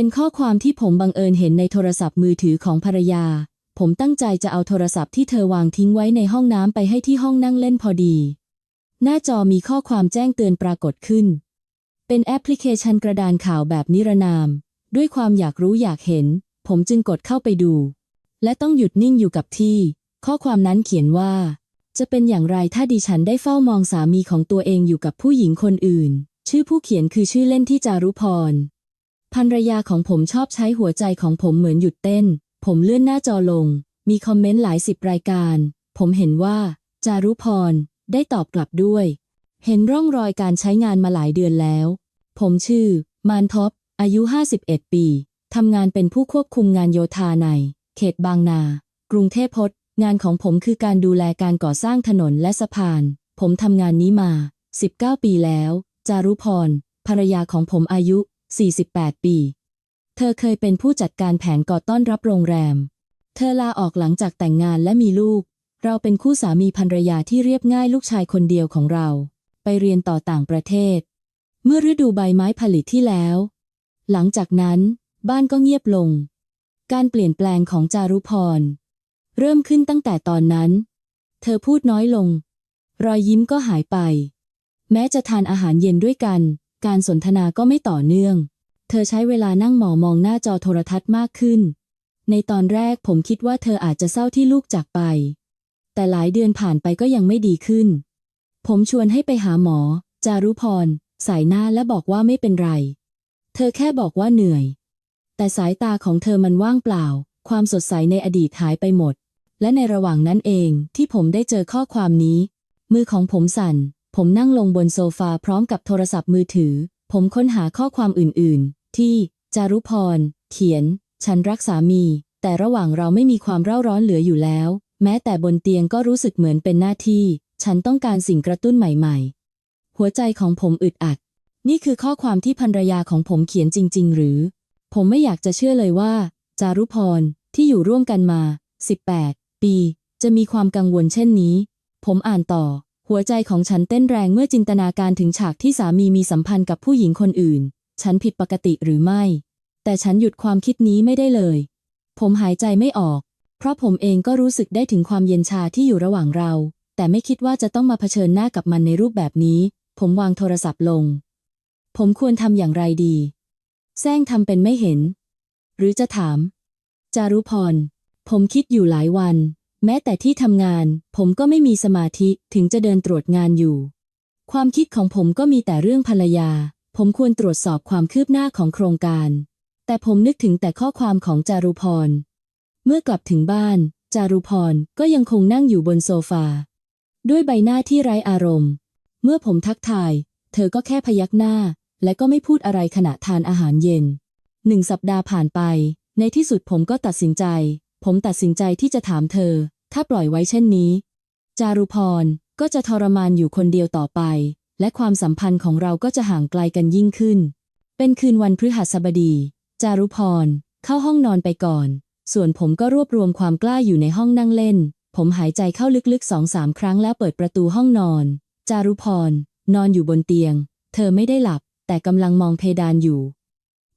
เป็นข้อความที่ผมบังเอิญเห็นในโทรศัพท์มือถือของภรรยา ผมตั้งใจจะเอาโทรศัพท์ที่เธอวางทิ้งไว้ในห้องน้ำไปให้ที่ห้องนั่งเล่นพอดี หน้าจอมีข้อความแจ้งเตือนปรากฏขึ้น เป็นแอปพลิเคชันกระดานข่าวแบบนิรนาม ด้วยความอยากรู้อยากเห็น ผมจึงกดเข้าไปดู และต้องหยุดนิ่งอยู่กับที่ ข้อความนั้นเขียนว่า จะเป็นอย่างไรถ้าดิฉันได้เฝ้ามองสามีของตัวเองอยู่กับผู้หญิงคนอื่น ชื่อผู้เขียนคือชื่อเล่นที่จารุพร ภรรยาของผมชอบใช้หัวใจของผมเหมือนหยุดเต้น ผมเลื่อนหน้าจอลง มีคอมเมนต์หลายสิบรายการ ผมเห็นว่า จารุพร ได้ตอบกลับด้วย เห็นร่องรอยการใช้งานมาหลายเดือนแล้ว ผมชื่อ มานท็อป อายุ 51 ปี ทำงานเป็นผู้ควบคุมงานโยธาใน เขตบางนา กรุงเทพพจน์งานของผมคือการดูแลการก่อสร้างถนนและสะพาน ผมทำงานนี้มา 19 ปีแล้ว จารุพร ภรรยาของผมอายุ 48 ปี เธอเคยเป็นผู้จัดการแผนก่อต้อนรับโรงแรม เธอลาออกหลังจากแต่งงานและมีลูก เราเป็นคู่สามีภรรยาที่เรียบง่ายลูกชายคนเดียวของเรา ไปเรียนต่อต่างประเทศ เมื่อฤดูใบไม้ผลิตที่แล้ว หลังจากนั้นบ้านก็เงียบลง การเปลี่ยนแปลงของจารุพร เริ่มขึ้นตั้งแต่ตอนนั้น เธอพูดน้อยลง รอยยิ้มก็หายไป แม้จะทานอาหารเย็นด้วยกัน การสนทนาก็ไม่ต่อเนื่อง เธอใช้เวลานั่งหมอมองหน้าจอโทรทัศน์มากขึ้น ในตอนแรกผมคิดว่าเธออาจจะเศร้าที่ลูกจากไป แต่หลายเดือนผ่านไปก็ยังไม่ดีขึ้น ผมชวนให้ไปหาหมอ จารุพร สายหน้าและบอกว่าไม่เป็นไร เธอแค่บอกว่าเหนื่อย แต่สายตาของเธอมันว่างเปล่า ความสดใสในอดีตหายไปหมด และในระหว่างนั้นเองที่ผมได้เจอข้อความนี้ มือของผมสั่น ผมนั่งลงบนโซฟาพร้อมกับโทรศัพท์มือถือ ผมค้นหาข้อความอื่น ๆ ที่ จารุพร เขียน ฉันรักสามี แต่ระหว่างเราไม่มีความเร่าร้อนเหลืออยู่แล้ว แม้แต่บนเตียงก็รู้สึกเหมือนเป็นหน้าที่ ฉันต้องการสิ่งกระตุ้นใหม่ ๆ หัวใจของผมอึดอัด นี่คือข้อความที่ภรรยาของผมเขียนจริง ๆ หรือ ผมไม่อยากจะเชื่อเลยว่า จารุพร ที่อยู่ร่วมกันมา 18 ปี จะมีความกังวลเช่นนี้ ผมอ่านต่อ หัวใจของฉันเต้นแรงเมื่อจินตนาการถึงฉากที่สามีมีสัมพันธ์กับผู้หญิงคนอื่น ฉันผิดปกติหรือไม่ แต่ฉันหยุดความคิดนี้ไม่ได้เลย ผมหายใจไม่ออก เพราะผมเองก็รู้สึกได้ถึงความเย็นชาที่อยู่ระหว่างเรา แต่ไม่คิดว่าจะต้องมาเผชิญหน้ากับมันในรูปแบบนี้ ผมวางโทรศัพท์ลง ผมควรทำอย่างไรดี แซงทำเป็นไม่เห็น หรือจะถาม จารุพร ผมคิดอยู่หลายวัน แม้แต่ที่ทำงาน ผมก็ไม่มีสมาธิถึงจะเดินตรวจงานอยู่ ความคิดของผมก็มีแต่เรื่องภรรยา ผมควรตรวจสอบความคืบหน้าของโครงการ แต่ผมนึกถึงแต่ข้อความของจารุพร เมื่อกลับถึงบ้าน จารุพรก็ยังคงนั่งอยู่บนโซฟา ด้วยใบหน้าที่ไร้อารมณ์ เมื่อผมทักทาย เธอก็แค่พยักหน้า และก็ไม่พูดอะไรขณะทานอาหารเย็นหนึ่งสัปดาห์ผ่านไป ในที่สุดผมก็ตัดสินใจ ผมตัดสินใจที่จะถามเธอ ถ้าปล่อยไว้เช่นนี้ จารุพรก็จะทรมานอยู่คนเดียวต่อไป และความสัมพันธ์ของเราก็จะห่างไกลกันยิ่งขึ้น เป็นคืนวันพฤหัสบดี จารุพรเข้าห้องนอนไปก่อน ส่วนผมก็รวบรวมความกล้าอยู่ในห้องนั่งเล่น ผมหายใจเข้าลึกๆสองสามครั้งแล้วเปิดประตูห้องนอน จารุพรนอนอยู่บนเตียง เธอไม่ได้หลับ แต่กำลังมองเพดานอยู่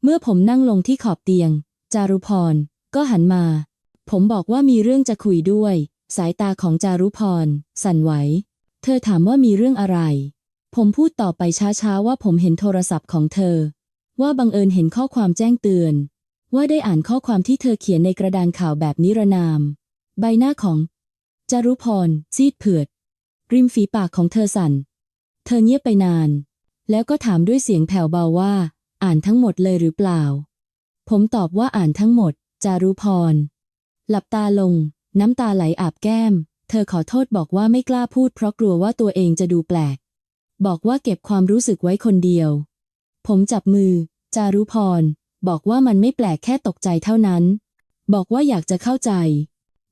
เมื่อผมนั่งลงที่ขอบเตียง จารุพรก็หันมา ผมบอกว่ามีเรื่องจะคุยด้วย สายตาของจารุพร สั่นไหว เธอถามว่ามีเรื่องอะไร ผมพูดต่อไปช้าๆว่าผมเห็นโทรศัพท์ของเธอ ว่าบังเอิญเห็นข้อความแจ้งเตือน ว่าได้อ่านข้อความที่เธอเขียนในกระดานข่าวแบบนิรนาม ใบหน้าของ จารุพร ซีดเผือด ริมฝีปากของเธอสั่น เธอเงียบไปนาน แล้วก็ถามด้วยเสียงแผ่วเบาว่า อ่านทั้งหมดเลยหรือเปล่า ผมตอบว่าอ่านทั้งหมด จารุพร หลับตาลง น้ำตาไหลอาบแก้ม เธอขอโทษบอกว่าไม่กล้าพูดเพราะกลัวว่าตัวเองจะดูแปลก บอกว่าเก็บความรู้สึกไว้คนเดียว ผมจับมือ จารุพร บอกว่ามันไม่แปลกแค่ตกใจเท่านั้น บอกว่าอยากจะเข้าใจ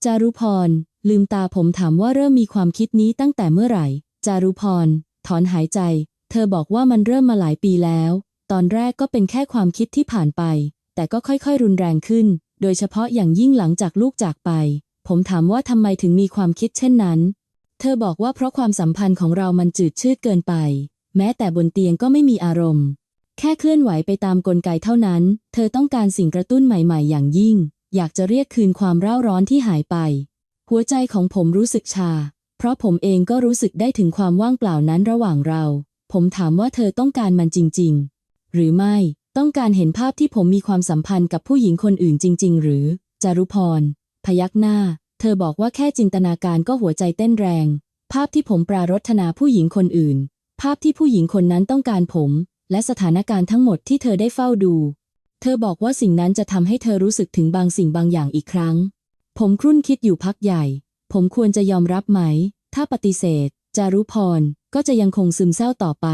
จารุพร ลืมตาผมถามว่าเริ่มมีความคิดนี้ตั้งแต่เมื่อไหร่ จารุพร ถอนหายใจ เธอบอกว่ามันเริ่มมาหลายปีแล้ว ตอนแรกก็เป็นแค่ความคิดที่ผ่านไป แต่ก็ค่อยๆ รุนแรงขึ้น โดยเฉพาะอย่างยิ่งหลังจากลูกจากไป ผมถามว่าทำไมถึงมีความคิดเช่นนั้น เธอบอกว่าเพราะความสัมพันธ์ของเรามันจืดชืดเกินไป แม้แต่บนเตียงก็ไม่มีอารมณ์ แค่เคลื่อนไหวไปตามกลไกเท่านั้น เธอต้องการสิ่งกระตุ้นใหม่ๆ อย่างยิ่ง อยากจะเรียกคืนความเร่าร้อนที่หายไป หัวใจของผมรู้สึกชา เพราะผมเองก็รู้สึกได้ถึงความว่างเปล่านั้นระหว่างเรา ผมถามว่าเธอต้องการมันจริง ๆ หรือไม่ ต้องการเห็นภาพที่ผมมีความสัมพันธ์กับผู้หญิงคนอื่นจริง ๆ หรือ จารุพร พยักหน้า เธอบอกว่าแค่จินตนาการก็หัวใจเต้นแรง ภาพที่ผมปรารถนาผู้หญิงคนอื่น ภาพที่ผู้หญิงคนนั้นต้องการผม และสถานการณ์ทั้งหมดที่เธอได้เฝ้าดู เธอบอกว่าสิ่งนั้นจะทำให้เธอรู้สึกถึงบางสิ่งบางอย่างอีกครั้ง ผมครุ่นคิดอยู่พักใหญ่ ผมควรจะยอมรับไหม ถ้าปฏิเสธ จารุพรก็จะยังคงซึมเศร้าต่อไป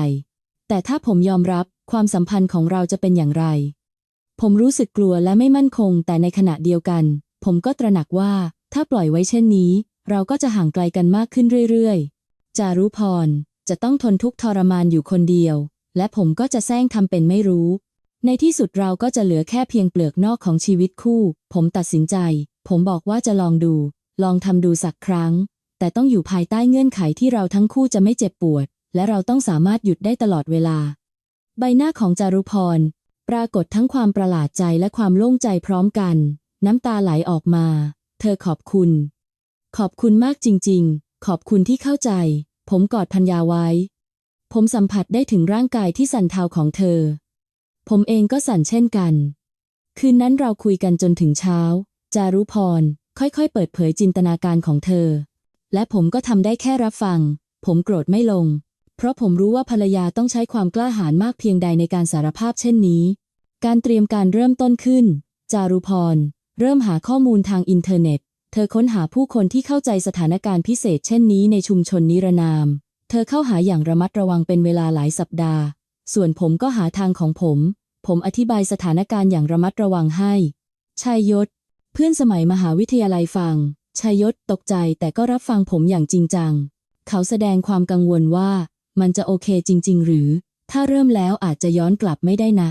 แต่ถ้าผมยอมรับ ความสัมพันธ์ของเราจะเป็นอย่างไร ผมรู้สึกกลัวและไม่มั่นคง แต่ในขณะเดียวกัน ผมก็ตระหนักว่า ถ้าปล่อยไว้เช่นนี้ เราก็จะห่างไกลกันมากขึ้นเรื่อยๆ จารุพรจะต้องทนทุกข์ทรมานอยู่คนเดียว และผมก็จะแซงทำเป็นไม่รู้ ในที่สุดเราก็จะเหลือแค่เพียงเปลือกนอกของชีวิตคู่ ผมตัดสินใจ ผมบอกว่าจะลองดู ลองทำดูสักครั้ง แต่ต้องอยู่ภายใต้เงื่อนไขที่เราทั้งคู่จะไม่เจ็บปวด และเราต้องสามารถหยุดได้ตลอดเวลา ใบหน้าของจารุพร ปรากฏทั้งความประหลาดใจและความโล่งใจพร้อมกัน น้ำตาไหลออกมา เธอขอบคุณ ขอบคุณมากจริง ๆ ขอบคุณที่เข้าใจ ผมกอดพัญญาไว้ ผมสัมผัสได้ถึงร่างกายที่สั่นเทาของเธอ ผมเองก็สั่นเช่นกัน คืนนั้นเราคุยกันจนถึงเช้า จารุพร ค่อยๆ เปิดเผยจินตนาการของเธอ และผมก็ทำได้แค่รับฟัง ผมโกรธไม่ลง เพราะผมรู้ว่าภรรยาต้องใช้ความกล้าหาญมากเพียงใดในการสารภาพเช่นนี้ การเตรียมการเริ่มต้นขึ้น จารุพร เริ่มหาข้อมูลทางอินเทอร์เน็ต เธอค้นหาผู้คนที่เข้าใจสถานการณ์พิเศษเช่นนี้ในชุมชนนิรนาม เธอเข้าหาอย่างระมัดระวังเป็นเวลาหลายสัปดาห์ ส่วนผมก็หาทางของผม ผมอธิบายสถานการณ์อย่างระมัดระวังให้ชัยยศ เพื่อนสมัยมหาวิทยาลัยฟังชัยยศตกใจแต่ก็รับฟังผมอย่างจริงจัง เขาแสดงความกังวลว่า มันจะโอเคจริง ๆ หรือ ถ้าเริ่มแล้วอาจจะย้อนกลับไม่ได้นะ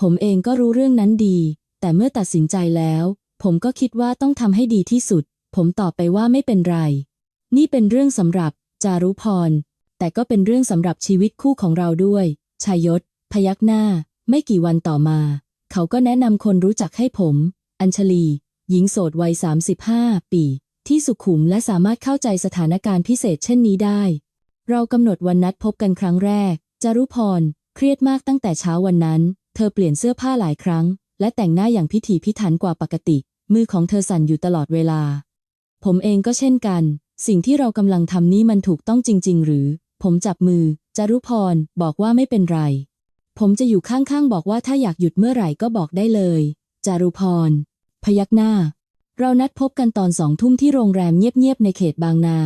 ผมเองก็รู้เรื่องนั้นดี แต่เมื่อตัดสินใจแล้ว ผมก็คิดว่าต้องทำให้ดีที่สุด ผมตอบไปว่าไม่เป็นไร นี่เป็นเรื่องสำหรับจารุพร แต่ก็เป็นเรื่องสำหรับชีวิตคู่ของเราด้วยชายยศพยักหน้า ไม่กี่วันต่อมา เขาก็แนะนำคนรู้จักให้ผม อัญชลี หญิงโสดวัย 35 ปี ที่สุขุมและสามารถเข้าใจสถานการณ์พิเศษเช่นนี้ได้ เรากำหนดวันนัดพบกันครั้งแรก จารุพร เครียดมากตั้งแต่เช้าวันนั้น เธอเปลี่ยนเสื้อผ้าหลายครั้ง และแต่งหน้าอย่างพิถีพิถันกว่าปกติ มือของเธอสั่นอยู่ตลอดเวลา ผมเองก็เช่นกัน สิ่งที่เรากำลังทำนี้มันถูกต้องจริง ๆ หรือ ผมจับมือ จารุพร บอกว่าไม่เป็นไร ผมจะอยู่ข้างๆบอกว่าถ้าอยากหยุดเมื่อไหร่ก็บอกได้เลย จารุพร พยักหน้า เรานัดพบกันตอนสองทุ่มที่โรงแรมเงียบๆในเขตบางนา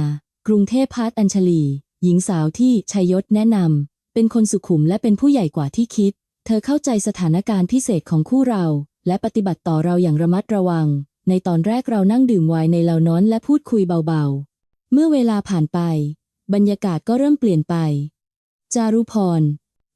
กรุงเทพพาร์ทอัญชลี หญิงสาวที่ชัยยศแนะนำเป็นคนสุขุมและเป็นผู้ใหญ่กว่าที่คิด เธอเข้าใจสถานการณ์พิเศษของคู่เรา และปฏิบัติต่อเราอย่างระมัดระวัง ในตอนแรกเรานั่งดื่มไวน์ในเหล้านอนและพูดคุยเบาๆ เมื่อเวลาผ่านไป บรรยากาศก็เริ่มเปลี่ยนไป จารุพร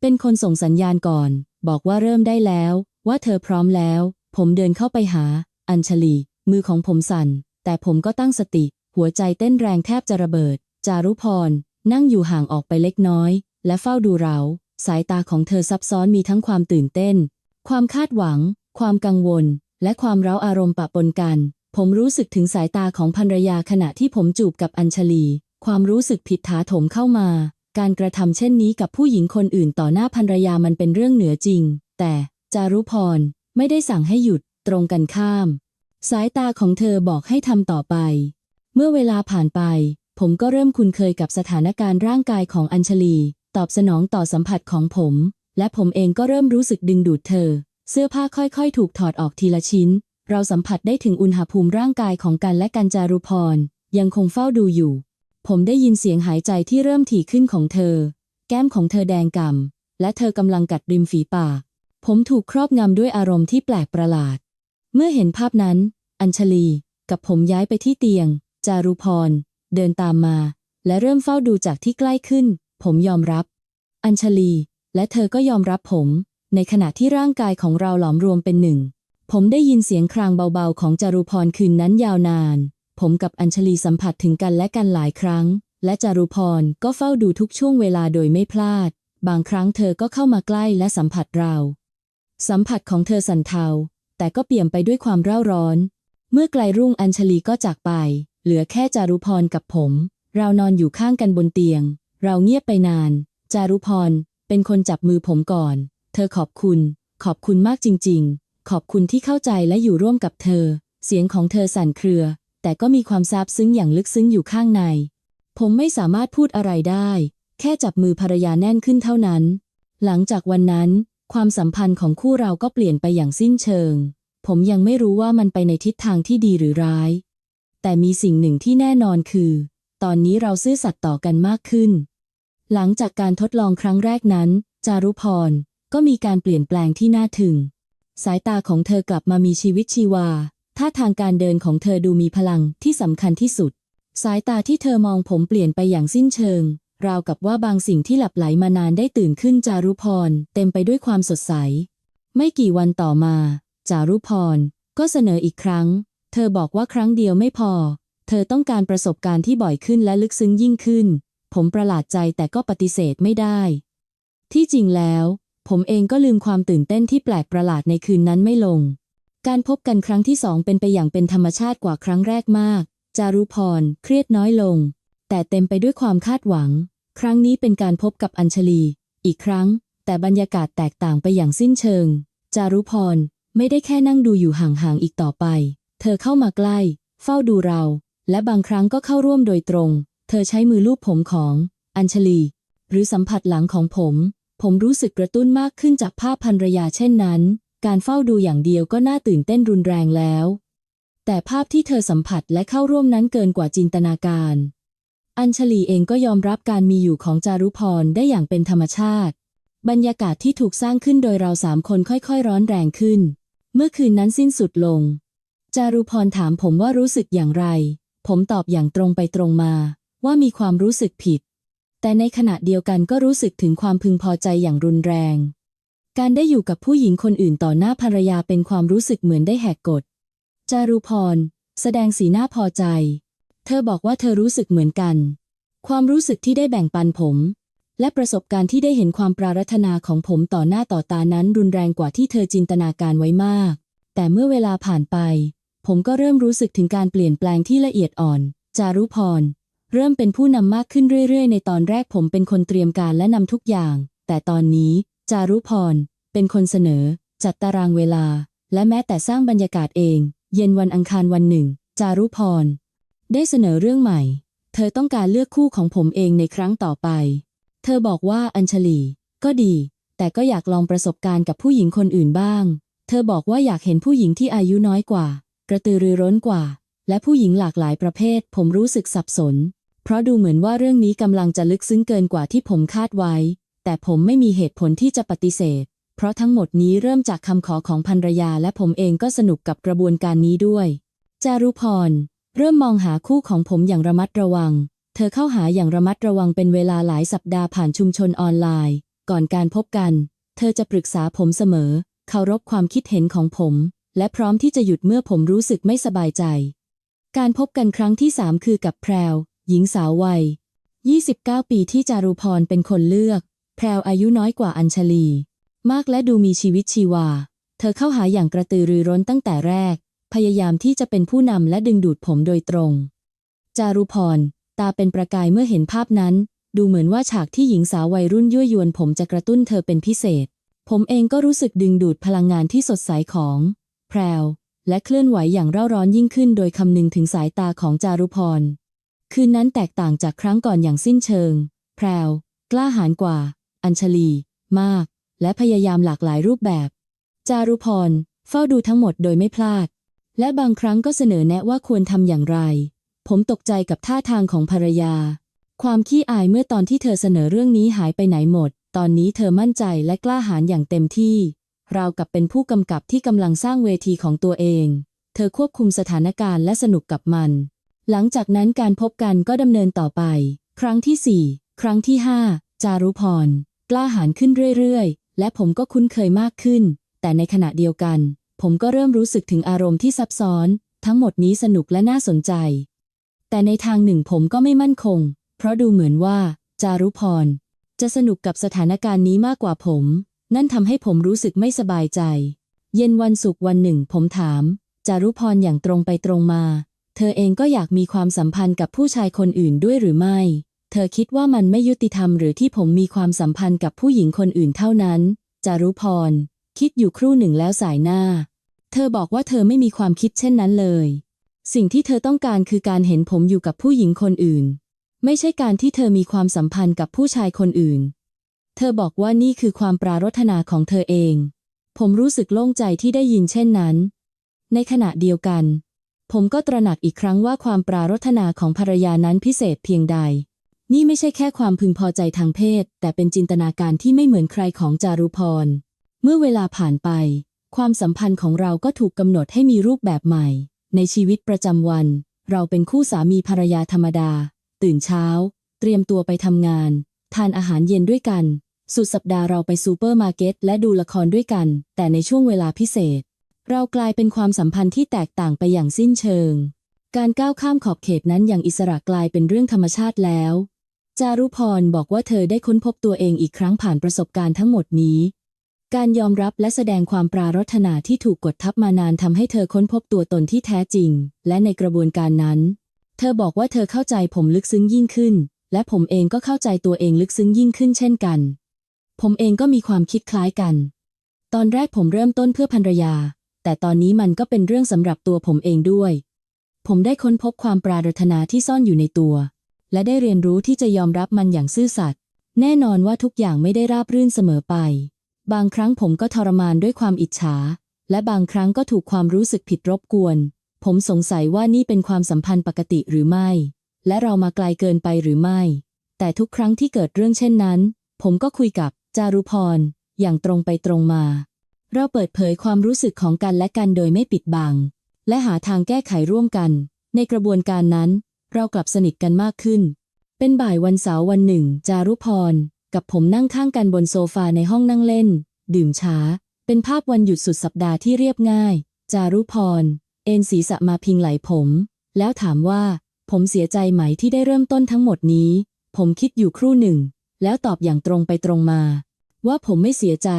เป็นคนส่งสัญญาณก่อน บอกว่าเริ่มได้แล้ว ว่าเธอพร้อมแล้ว ผมเดินเข้าไปหา อัญชลี มือของผมสั่น แต่ผมก็ตั้งสติ หัวใจเต้นแรงแทบจะระเบิด จารุพร นั่งอยู่ห่างออกไปเล็กน้อย และเฝ้าดูเรา สายตาของเธอซับซ้อนมีทั้งความตื่นเต้น ความคาดหวัง ความกังวล และความเร้าอารมณ์ปะปนกัน ผมรู้สึกถึงสายตาของภรรยาขณะที่ผมจูบกับอัญชลี ความรู้สึกผิดถาถมเข้ามา การกระทำเช่นนี้กับผู้หญิงคนอื่นต่อหน้าภรรยามันเป็นเรื่องเหนือจริง แต่จารุพรไม่ได้สั่งให้หยุด ตรงกันข้าม สายตาของเธอบอกให้ทำต่อไป เมื่อเวลาผ่านไป ผมก็เริ่มคุ้นเคยกับสถานการณ์ร่างกายของอัญชลี ตอบสนองต่อสัมผัสของผม และผมเองก็เริ่มรู้สึกดึงดูดเธอ เสื้อผ้าค่อยๆ ถูกถอดออกทีละชิ้น เราสัมผัสได้ถึงอุณหภูมิร่างกายของกันและกันจารุพร ยังคงเฝ้าดูอยู่ ผมได้ยินเสียงหายใจที่เริ่มถี่ขึ้นของเธอ แก้มของเธอแดงก่ำและเธอกำลังกัดริมฝีปากผมถูกครอบงำด้วยอารมณ์ที่แปลกประหลาด เมื่อเห็นภาพนั้น อัญชลี กับผมย้ายไปที่เตียง จารุพร เดินตามมา และเริ่มเฝ้าดูจากที่ใกล้ขึ้น ผมยอมรับ อัญชลี และเธอก็ยอมรับผม ในขณะที่ร่างกายของเราหลอมรวมเป็นหนึ่ง ผมได้ยินเสียงครางเบาๆ ของจารุพรคืนนั้นยาวนาน ผมกับอัญชลีสัมผัสถึงกันและกันหลายครั้ง และจารุพรก็เฝ้าดูทุกช่วงเวลาโดยไม่พลาด บางครั้งเธอก็เข้ามาใกล้และสัมผัสเรา สัมผัสของเธอสั่นเทาแต่ก็เปี่ยมไปด้วยความเร่าร้อน เมื่อไกลรุ่งอัญชลีก็จากไป เหลือแค่จารุพรกับผม เรานอนอยู่ข้างกันบนเตียง เราเงียบไปนาน จารุพรเป็นคนจับมือผมก่อน เธอขอบคุณ ขอบคุณมากจริง ๆ ขอบคุณที่เข้าใจและอยู่ร่วมกับเธอ เสียงของเธอสั่นเครือ แต่ก็มีความซาบซึ้งอย่างลึกซึ้งอยู่ข้างใน ผมไม่สามารถพูดอะไรได้ แค่จับมือภรรยาแน่นขึ้นเท่านั้น หลังจากวันนั้น ความสัมพันธ์ของคู่เราก็เปลี่ยนไปอย่างสิ้นเชิง ผมยังไม่รู้ว่ามันไปในทิศทางที่ดีหรือร้าย แต่มีสิ่งหนึ่งที่แน่นอนคือ ตอนนี้เราซื่อสัตย์ต่อกันมากขึ้น หลังจากการทดลองครั้งแรกนั้น จารุพรก็มีการเปลี่ยนแปลงที่น่าถึง สายตาของเธอกลับมามีชีวิตชีวา ท่าทางการเดินของเธอดูมีพลังที่สำคัญที่สุด สายตาที่เธอมองผมเปลี่ยนไปอย่างสิ้นเชิง ราวกับว่าบางสิ่งที่หลับไหลมานานได้ตื่นขึ้นจารุพรเต็มไปด้วยความสดใส ไม่กี่วันต่อมา จารุพรก็เสนออีกครั้ง เธอบอกว่าครั้งเดียวไม่พอ เธอต้องการประสบการณ์ที่บ่อยขึ้นและลึกซึ้งยิ่งขึ้น ผมประหลาดใจแต่ก็ปฏิเสธไม่ได้ ที่จริงแล้ว ผมเองก็ลืมความตื่นเต้นที่แปลกประหลาดในคืนนั้นไม่ลง การพบกันครั้งที่สองเป็นไปอย่างเป็นธรรมชาติกว่าครั้งแรกมาก จารุพร เครียดน้อยลง แต่เต็มไปด้วยความคาดหวัง ครั้งนี้เป็นการพบกับอัญชลี อีกครั้ง แต่บรรยากาศแตกต่างไปอย่างสิ้นเชิง จารุพรไม่ได้แค่นั่งดูอยู่ห่างๆอีกต่อไป เธอเข้ามาใกล้ เฝ้าดูเรา และบางครั้งก็เข้าร่วมโดยตรง เธอใช้มือลูบผมของ อัญชลี หรือสัมผัสหลังของผม ผมรู้สึกกระตุ้นมากขึ้นจากภาพภรรยาเช่นนั้น การเฝ้าดูอย่างเดียวก็น่าตื่นเต้นรุนแรงแล้ว แต่ภาพที่เธอสัมผัสและเข้าร่วมนั้นเกินกว่าจินตนาการ อัญชลีเองก็ยอมรับการมีอยู่ของจารุพรได้อย่างเป็นธรรมชาติ บรรยากาศที่ถูกสร้างขึ้นโดยเราสามคนค่อยๆ ร้อนแรงขึ้น เมื่อคืนนั้นสิ้นสุดลง จารุพรถามผมว่ารู้สึกอย่างไร ผมตอบอย่างตรงไปตรงมา ว่ามีความรู้สึกผิด แต่ในขณะเดียวกันก็รู้สึกถึงความพึงพอใจอย่างรุนแรง การได้อยู่กับผู้หญิงคนอื่นต่อหน้าภรรยาเป็นความรู้สึกเหมือนได้แหกกฎ จารุพร แสดงสีหน้าพอใจ เธอบอกว่าเธอรู้สึกเหมือนกัน ความรู้สึกที่ได้แบ่งปันผม และประสบการณ์ที่ได้เห็นความปรารถนาของผมต่อหน้าต่อตานั้นรุนแรงกว่าที่เธอจินตนาการไว้มาก แต่เมื่อเวลาผ่านไป ผมก็เริ่มรู้สึกถึงการเปลี่ยนแปลงที่ละเอียดอ่อน จารุพร เริ่มเป็นผู้นำมากขึ้นเรื่อยๆ ในตอนแรกผมเป็นคนเตรียมการและนำทุกอย่าง แต่ตอนนี้ จารุพร เป็นคนเสนอ จัดตารางเวลา และแม้แต่สร้างบรรยากาศเอง เย็นวันอังคารวันหนึ่ง จารุพร ได้เสนอเรื่องใหม่ เธอต้องการเลือกคู่ของผมเองในครั้งต่อไป เธอบอกว่าอัญชลี ก็ดี แต่ก็อยากลองประสบการณ์กับผู้หญิงคนอื่นบ้าง เธอบอกว่าอยากเห็นผู้หญิงที่อายุน้อยกว่า กระตือรือร้นกว่า และผู้หญิงหลากหลายประเภท ผมรู้สึกสับสน เพราะดูเหมือนว่าเรื่องนี้กำลังจะลึกซึ้งเกินกว่าที่ผมคาดไว้ แต่ผมไม่มีเหตุผลที่จะปฏิเสธ เพราะทั้งหมดนี้เริ่มจากคำขอของภรรยาและผมเองก็สนุกกับกระบวนการนี้ด้วย จารุพร เริ่มมองหาคู่ของผมอย่างระมัดระวัง เธอเข้าหาอย่างระมัดระวังเป็นเวลาหลายสัปดาห์ผ่านชุมชนออนไลน์ ก่อนการพบกัน เธอจะปรึกษาผมเสมอ เคารพความคิดเห็นของผม และพร้อมที่จะหยุดเมื่อผมรู้สึกไม่สบายใจ การพบกันครั้งที่สามคือกับแพรว หญิงสาววัย 29 ปีที่จารุพรเป็นคนเลือก แพรวอายุน้อยกว่าอัญชลี มากและดูมีชีวิตชีวา เธอเข้าหาอย่างกระตือรือร้นตั้งแต่แรก พยายามที่จะเป็นผู้นำและดึงดูดผมโดยตรง จารุพร ตาเป็นประกายเมื่อเห็นภาพนั้น ดูเหมือนว่าฉากที่หญิงสาววัยรุ่นยั่วยวนผมจะกระตุ้นเธอเป็นพิเศษ ผมเองก็รู้สึกดึงดูดพลังงานที่สดใสของ แพรวและเคลื่อนไหวอย่างเร่าร้อนยิ่งขึ้นโดยคำนึงถึงสายตาของจารุพร คืนนั้นแตกต่างจากครั้งก่อนอย่างสิ้นเชิง แพรวกล้าหาญกว่า อัญชลี มาก และพยายามหลากหลายรูปแบบ จารุพรเฝ้าดูทั้งหมดโดยไม่พลาด และบางครั้งก็เสนอแนะว่าควรทำอย่างไร ผมตกใจกับท่าทางของภรรยา ความขี้อายเมื่อตอนที่เธอเสนอเรื่องนี้หายไปไหนหมด ตอนนี้เธอมั่นใจและกล้าหาญอย่างเต็มที่ ราวกับเป็นผู้กำกับที่กำลังสร้างเวทีของตัวเอง เธอควบคุมสถานการณ์และสนุกกับมัน หลังจากนั้นการพบกันก็ดำเนินต่อไป ครั้งที่สี่ครั้งที่ห้าจารุพร กล้าหาญขึ้นเรื่อยๆ และผมก็คุ้นเคยมากขึ้น แต่ในขณะเดียวกัน ผมก็เริ่มรู้สึกถึงอารมณ์ที่ซับซ้อน ทั้งหมดนี้สนุกและน่าสนใจ แต่ในทางหนึ่งผมก็ไม่มั่นคง เพราะดูเหมือนว่า จารุพรจะสนุกกับสถานการณ์นี้มากกว่าผม นั่นทำให้ผมรู้สึกไม่สบายใจ เย็นวันศุกร์วันหนึ่ง ผมถาม จารุพรอย่างตรงไปตรงมา เธอเองก็อยากมีความสัมพันธ์กับผู้ชายคนอื่นด้วยหรือไม่ เธอคิดว่ามันไม่ยุติธรรมหรือที่ผมมีความสัมพันธ์กับผู้หญิงคนอื่นเท่านั้น จารุพร คิดอยู่ครู่หนึ่งแล้วสายหน้า เธอบอกว่าเธอไม่มีความคิดเช่นนั้นเลย สิ่งที่เธอต้องการคือการเห็นผมอยู่กับผู้หญิงคนอื่น ไม่ใช่การที่เธอมีความสัมพันธ์กับผู้ชายคนอื่น เธอบอกว่านี่คือความปรารถนาของเธอเอง ผมรู้สึกโล่งใจที่ได้ยินเช่นนั้น ในขณะเดียวกัน ผมก็ตระหนักอีกครั้งว่าความปรารถนาของภรรยานั้นพิเศษเพียงใด นี่ไม่ใช่แค่ความพึงพอใจทางเพศ แต่เป็นจินตนาการที่ไม่เหมือนใครของจารุพร เมื่อเวลาผ่านไป ความสัมพันธ์ของเราก็ถูกกำหนดให้มีรูปแบบใหม่ ในชีวิตประจำวัน เราเป็นคู่สามีภรรยาธรรมดา ตื่นเช้า เตรียมตัวไปทำงาน ทานอาหารเย็นด้วยกัน สุดสัปดาห์เราไปซูเปอร์มาร์เก็ตและดูละครด้วยกัน แต่ในช่วงเวลาพิเศษ เรากลายเป็นความสัมพันธ์ที่แตกต่างไปอย่างสิ้นเชิง การก้าวข้ามขอบเขตนั้นอย่างอิสระกลายเป็นเรื่องธรรมชาติแล้ว จารุพรบอกว่าเธอได้ค้นพบตัวเองอีกครั้งผ่านประสบการณ์ทั้งหมดนี้ การยอมรับและแสดงความปรารถนาที่ถูกกดทับมานานทำให้เธอค้นพบตัวตนที่แท้จริง และในกระบวนการนั้น เธอบอกว่าเธอเข้าใจผมลึกซึ้งยิ่งขึ้น และผมเองก็เข้าใจตัวเองลึกซึ้งยิ่งขึ้นเช่นกัน ผมเองก็มีความคิดคล้ายกัน ตอนแรกผมเริ่มต้นเพื่อภรรยา แต่ตอนนี้มันก็เป็นเรื่องสำหรับตัวผมเองด้วย ผมได้ค้นพบความปรารถนาที่ซ่อนอยู่ในตัว และได้เรียนรู้ที่จะยอมรับมันอย่างซื่อสัตย์แน่นอนว่าทุกอย่างไม่ได้ราบรื่นเสมอไป บางครั้งผมก็ทรมานด้วยความอิจฉา และบางครั้งก็ถูกความรู้สึกผิดรบกวน ผมสงสัยว่านี่เป็นความสัมพันธ์ปกติหรือไม่ และเรามาไกลเกินไปหรือไม่ แต่ทุกครั้งที่เกิดเรื่องเช่นนั้น ผมก็คุยกับ จารุพร อย่างตรงไปตรงมา เราเปิดเผยความรู้สึกของกันและกันโดยไม่ปิดบัง และหาทางแก้ไขร่วมกัน ในกระบวนการนั้น เรากลับสนิทกันมากขึ้น เป็นบ่ายวันเสาร์วันหนึ่ง จารุพร กับผมนั่งข้างกันบนโซฟาในห้องนั่งเล่น ดื่มช้าเป็นภาพวันหยุดสุดสัปดาห์ที่เรียบง่าย จารุพร เอ็นศีรษะมาพิงไหลผม แล้วถามว่า ผมเสียใจไหมที่ได้เริ่มต้นทั้งหมดนี้ ผมคิดอยู่ครู่หนึ่ง แล้วตอบอย่างตรงไปตรงมา ว่าผมไม่เสียใจ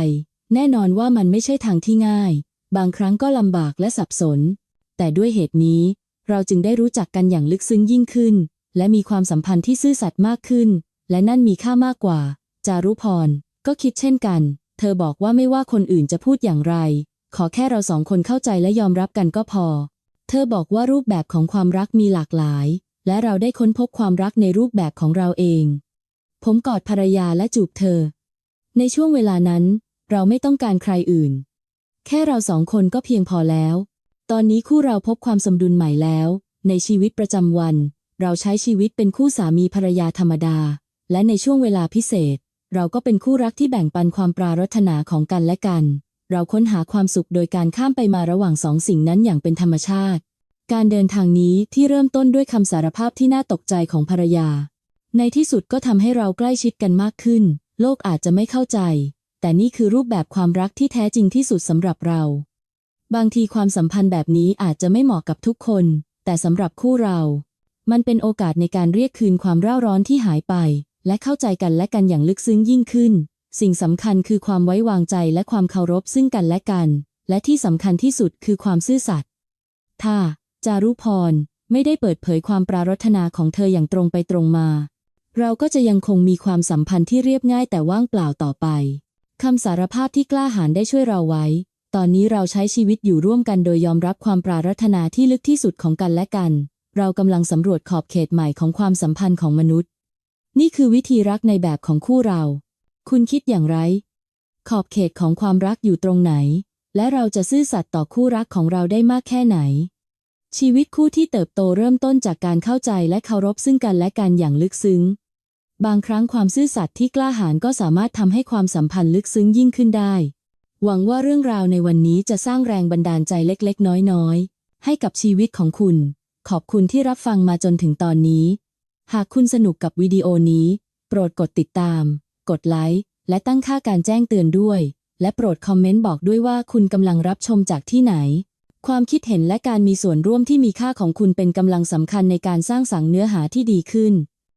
แน่นอนว่ามันไม่ใช่ทางที่ง่าย บางครั้งก็ลำบากและสับสน แต่ด้วยเหตุนี้ เราจึงได้รู้จักกันอย่างลึกซึ้งยิ่งขึ้น และมีความสัมพันธ์ที่ซื่อสัตย์มากขึ้น และนั่นมีค่ามากกว่า จารุพร ก็คิดเช่นกัน เธอบอกว่าไม่ว่าคนอื่นจะพูดอย่างไร ขอแค่เราสองคนเข้าใจและยอมรับกันก็พอ เธอบอกว่ารูปแบบของความรักมีหลากหลาย และเราได้ค้นพบความรักในรูปแบบของเราเอง ผมกอดภรรยาและจูบเธอ ในช่วงเวลานั้น เราไม่ต้องการใครอื่น แค่เราสองคนก็เพียงพอแล้ว ตอนนี้คู่เราพบความสมดุลใหม่แล้ว ในชีวิตประจำวัน เราใช้ชีวิตเป็นคู่สามีภรรยาธรรมดา และในช่วงเวลาพิเศษ เราก็เป็นคู่รักที่แบ่งปันความปรารถนาของกันและกัน เราค้นหาความสุขโดยการข้ามไปมาระหว่างสองสิ่งนั้นอย่างเป็นธรรมชาติ การเดินทางนี้ที่เริ่มต้นด้วยคำสารภาพที่น่าตกใจของภรรยา ในที่สุดก็ทำให้เราใกล้ชิดกันมากขึ้น โลกอาจจะไม่เข้าใจ แต่นี่คือรูปแบบความรักที่แท้จริงที่สุดสำหรับเรา บางทีความสัมพันธ์แบบนี้อาจจะไม่เหมาะกับทุกคน แต่สำหรับคู่เรา มันเป็นโอกาสในการเรียกคืนความเร่าร้อนที่หายไป และเข้าใจกันและกันอย่างลึกซึ้งยิ่งขึ้น สิ่งสำคัญคือความไว้วางใจและความเคารพซึ่งกันและกัน และที่สำคัญที่สุดคือความซื่อสัตย์ถ้าจารุพรไม่ได้เปิดเผยความปรารถนาของเธออย่างตรงไปตรงมา เราก็จะยังคงมีความสัมพันธ์ที่เรียบง่ายแต่ว่างเปล่าต่อไปคำสารภาพที่กล้าหาญได้ช่วยเราไว้ ตอนนี้เราใช้ชีวิตอยู่ร่วมกันโดยยอมรับความปรารถนาที่ลึกที่สุดของกันและกัน เรากำลังสำรวจขอบเขตใหม่ของความสัมพันธ์ของมนุษย์ นี่คือวิธีรักในแบบของคู่เรา คุณคิดอย่างไร ขอบเขตของความรักอยู่ตรงไหน และเราจะซื่อสัตย์ต่อคู่รักของเราได้มากแค่ไหน ชีวิตคู่ที่เติบโตเริ่มต้นจากการเข้าใจและเคารพซึ่งกันและกันอย่างลึกซึ้ง บางครั้งความซื่อสัตย์ที่กล้าหาญก็สามารถทำให้ความสัมพันธ์ลึกซึ้งยิ่งขึ้นได้ หวังว่าเรื่องราวในวันนี้จะสร้างแรงบันดาลใจเล็กๆ น้อยๆ ให้กับชีวิตของคุณ ขอบคุณที่รับฟังมาจนถึงตอนนี้ หากคุณสนุกกับวิดีโอนี้ โปรดกดติดตาม กดไลค์และตั้งค่าการแจ้งเตือนด้วย และโปรดคอมเมนต์บอกด้วยว่าคุณกำลังรับชมจากที่ไหน ความคิดเห็นและการมีส่วนร่วมที่มีค่าของคุณเป็นกำลังสำคัญในการสร้างสรรค์เนื้อหาที่ดีขึ้น